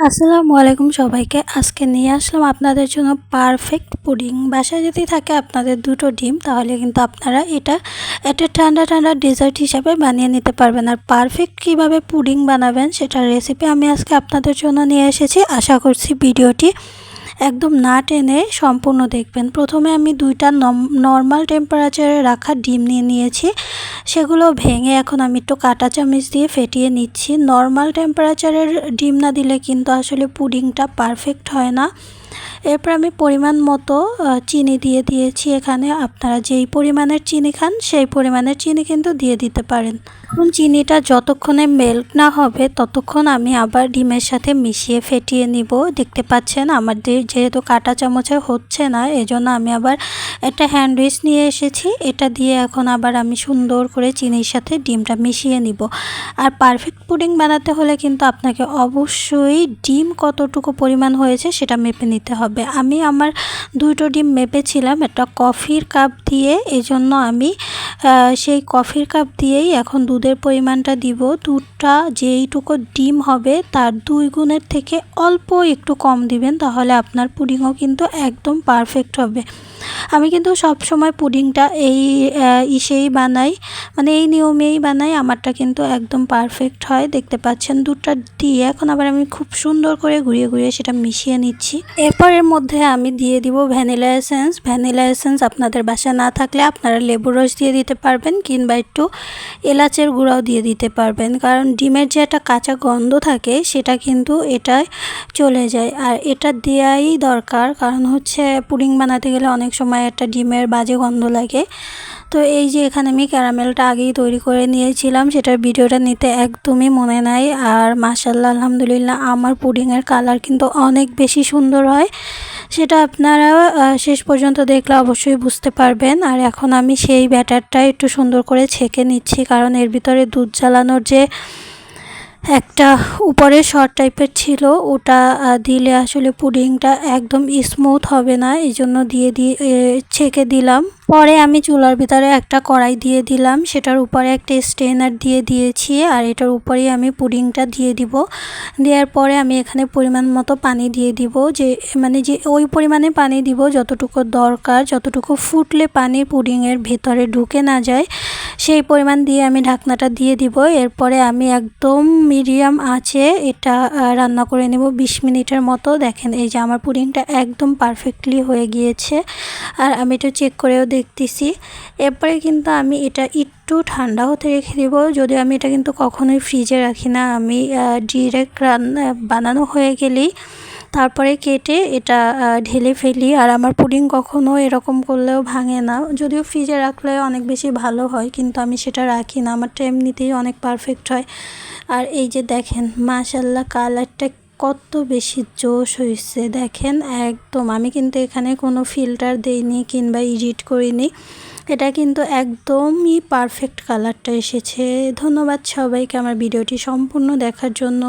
আসসালামু আলাইকুম সবাইকে। আজকে নিয়ে আসলাম আপনাদের জন্য পারফেক্ট পুডিং বাসায় যদি থাকে আপনাদের দুটো ডিম, তাহলে কিন্তু আপনারা এটা একটা ঠান্ডা ঠান্ডা ডেজার্ট হিসাবে বানিয়ে নিতে পারবেন। আর পারফেক্ট কীভাবে পুডিং বানাবেন, সেটার রেসিপি আমি আজকে আপনাদের জন্য নিয়ে এসেছি। আশা করছি ভিডিওটি একদম না টেনে সম্পূর্ণ দেখবেন। প্রথমে আমি দুইটা নর্মাল টেম্পারেচারে রাখা ডিম নিয়ে নিয়েছি। সেগুলো ভেঙে এখন আমি একটু কাটা চামচ দিয়ে ফেটিয়ে নিচ্ছি। নর্মাল টেম্পারেচারের ডিম না দিলে কিন্তু আসলে পুডিংটা পারফেক্ট হয় না। এরপর আমি পরিমাণ মতো চিনি দিয়ে দিয়েছি এখানে। আপনারা যেই পরিমাণের চিনি খান, সেই পরিমাণের চিনি কিন্তু দিয়ে দিতে পারেন। এখন চিনিটা যতক্ষণে মেল্ট না হবে, ততক্ষণ আমি আবার ডিমের সাথে মিশিয়ে ফেটিয়ে নিব। দেখতে পাচ্ছেন, আমার যেহেতু কাটা চামচে হচ্ছে না, এজন্য আমি আবার একটা হ্যান্ডউইচ নিয়ে এসেছি। এটা দিয়ে এখন আবার আমি সুন্দর করে চিনির সাথে ডিমটা মিশিয়ে নিব। আর পারফেক্ট পুডিং বানাতে হলে কিন্তু আপনাকে অবশ্যই ডিম কতটুকু পরিমাণ হয়েছে সেটা মেপে নিতে হবে। আমি আমার দুটো ডিম মেপেছিলাম, একটা কফির কাপ দিয়ে, এজন্য আমি সেই কফির কাপ দিয়েই এখন দুধের পরিমাণটা দিব। দুধটা যেইটুকু ডিম হবে, তার দুই গুণের থেকে অল্প একটু কম দিবেন, তাহলে আপনার পুডিংও কিন্তু একদম পারফেক্ট হবে। আমি কিন্তু সব সময় পুডিংটা এই ইসেই বানাই মানে এই নিয়মেই বানাই, আমারটা কিন্তু একদম পারফেক্ট হয়। দেখতে পাচ্ছেন দুধটা দিয়ে, এখন আবার আমি খুব সুন্দর করে ঘুরিয়ে ঘুরিয়ে সেটা মিশিয়ে নিচ্ছি। এরপর এর মধ্যে আমি দিয়ে দিব ভ্যানিলা এসেন্স। ভ্যানিলা এসেন্স আপনাদের বাসায় না থাকলে আপনারা লেবু রস দিয়ে দিতে পারবেন কিংবা একটু এলাচের গুঁড়াও দিয়ে দিতে পারবেন। কারণ ডিমের যে একটা কাঁচা গন্ধ থাকে, সেটা কিন্তু এটায় চলে যায়। আর এটা দেওয়াই দরকার, কারণ হচ্ছে পুডিং বানাতে গেলে অনেক সময় একটা ডিমের বাজে গন্ধ লাগে। তো এই যে এখানে আমি ক্যারামেলটা আগেই তৈরি করে নিয়েছিলাম, সেটার ভিডিওটা নিতে একদমই মনে নাই। আর মাসাল্লাহ আলহামদুলিল্লাহ, আমার পুডিংয়ের কালার কিন্তু অনেক বেশি সুন্দর হয়। সেটা আপনারা শেষ পর্যন্ত দেখলে অবশ্যই বুঝতে পারবেন। আর এখন আমি সেই ব্যাটারটা একটু সুন্দর করে ছেঁকে নিচ্ছি, কারণ এর ভিতরে দুধ জ্বালানোর যে একটা উপরে শর্ট টাইপের ছিল, ওটা দিলে আসলে পুডিংটা একদম স্মুথ হবে না, এই জন্য দিয়ে দিয়ে ছেঁকে দিলাম। পরে আমি চুলার ভিতরে একটা কড়াই দিয়ে দিলাম, সেটার উপরে একটা স্টেনার দিয়ে দিয়েছি, আর এটার উপরেই আমি পুডিংটা দিয়ে দিব। দেওয়ার পরে আমি এখানে পরিমাণ মতো পানি দিয়ে দিব, যে মানে যে, ওই পরিমাণে পানি দিব যতটুকু দরকার, যতটুকু ফুটলে পানি পুডিংয়ের ভেতরে ঢুকে না যায়। সেই পরিমাণ দিয়ে আমি ঢাকনাটা দিয়ে দিব। এরপরে আমি একদম মিডিয়াম আছে এটা রান্না করে নেব। বিশ মিনিটের মতো। দেখেন, এই যে আমার পুডিংটা একদম পারফেক্টলি হয়ে গিয়েছে। আর আমি এটা চেক করেও দেখতেছি। এরপরে কিন্তু আমি এটা একটু ঠান্ডা হতে রেখে দেব। যদিও আমি এটা কিন্তু কখনোই ফ্রিজে রাখি না। আমি ডিরেক্ট রান্না, বানানো হয়ে গেলেই তারপরে কেটে এটা ঢেলে ফেলি। আর আমার পুডিং কখনো এরকম করলেও ভাঙে না। যদিও ফ্রিজে রাখলে অনেক বেশি ভালো হয়, কিন্তু আমি সেটা রাখি না। আমারটা এমনিতেই অনেক পারফেক্ট হয়। আর এই যে দেখেন মাশাল্লাহ কালারটা কত বেশি জোশ হয়েছে দেখেন, একদম। আমি কিন্তু এখানে কোনো ফিল্টার দেইনি কিংবা এডিট করিনি। এটা কিন্তু একদমই পারফেক্ট কালারটা এসেছে। ধন্যবাদ সবাইকে আমার ভিডিওটি সম্পূর্ণ দেখার জন্য।